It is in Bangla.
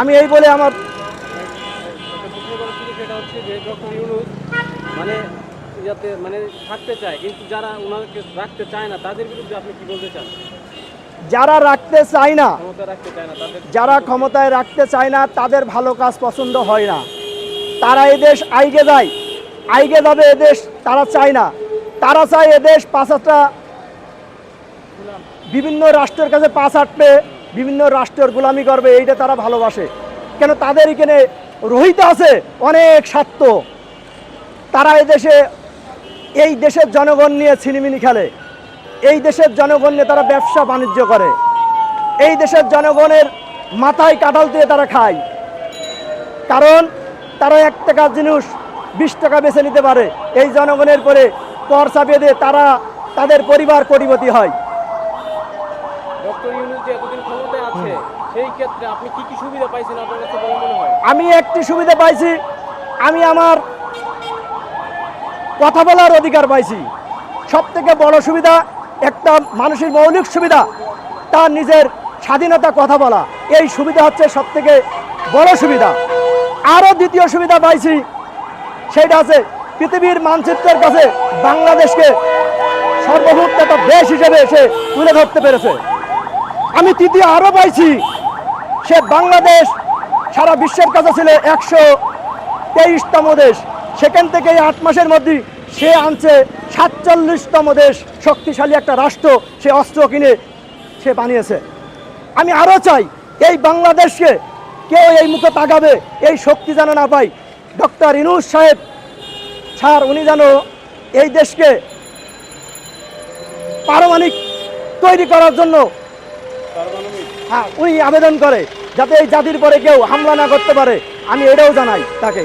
আমি এই বলে আমার একটা প্রশ্ন করার ছিল সেটা হচ্ছে যে ডক্টর ইউনুস মানে যাতে মানে থাকতে চায় কিন্তু যারা ওনাকে রাখতে চায় না তাদের বিরুদ্ধে আপনি কি বলতে চান? যারা রাখতে চায় না যারা ক্ষমতায় রাখতে চায় না তাদের ভালো কাজ পছন্দ হয় না। তারা এদেশ আইগে যায় আইগে যাবে এদেশ তারা চায় না। তারা চায় এদেশ পাঁচ বিভিন্ন রাষ্ট্রের কাছে পাঁচ আটবে বিভিন্ন রাষ্ট্রের গোলামি করবে, এইটা তারা ভালোবাসে। কেন তাদের এখানে রহিত আছে, অনেক স্বার্থ। তারা দেশে, এই দেশের জনগণ নিয়ে ছিনিমিনি খেলে। এই দেশের জনগণ নিয়ে তারা ব্যবসা বাণিজ্য করে। এই দেশের জনগণের মাথায় কাঁঠাল দিয়ে তারা খায়। কারণ তারা এক টাকার জিনিস বিশ টাকা বেছে নিতে পারে। এই জনগণের পরে কর চাপিয়ে দিয়ে তারা তাদের পরিবার কোটিপতি হয় ডক্টর ইউনুস যে এতদিন ক্ষমতায় আছে সেই আমি একটি সুবিধা পাইছি, আমি আমার কথা বলার অধিকার পাইছি। সব থেকে বড় সুবিধা একটা মানুষের মৌলিক সুবিধা, তার নিজের স্বাধীনতা কথা বলা। এই সুবিধা হচ্ছে সব থেকে বড় সুবিধা। আরও দ্বিতীয় সুবিধা পাইছি, সেটা আছে পৃথিবীর মানচিত্রের কাছে বাংলাদেশকে সর্বভূত একটা দেশ হিসেবে এসে তুলে ধরতে পেরেছে। আমি তৃতীয় আরও পাইছি সে বাংলাদেশ, সারা বিশ্বের কাছে ছিল একশো তেইশতম দেশ। সেখান থেকে আট মাসের মধ্যে সে আনছে সাতচল্লিশতম দেশ। শক্তিশালী একটা রাষ্ট্র সে অস্ত্র কিনে সে বানিয়েছে। আমি আরও চাই, এই বাংলাদেশকে কেউ এই মুখে তাকাবে, এই শক্তি যেন না পাই ডক্টর ইনুস সাহেব, স্যার, উনি যেন এই দেশকে পারমাণিক তৈরি করার জন্য হ্যাঁ উনি আবেদন করে যাতে এই জাতির পরে কেউ হামলা না করতে পারে। আমি এটাও জানাই তাকে।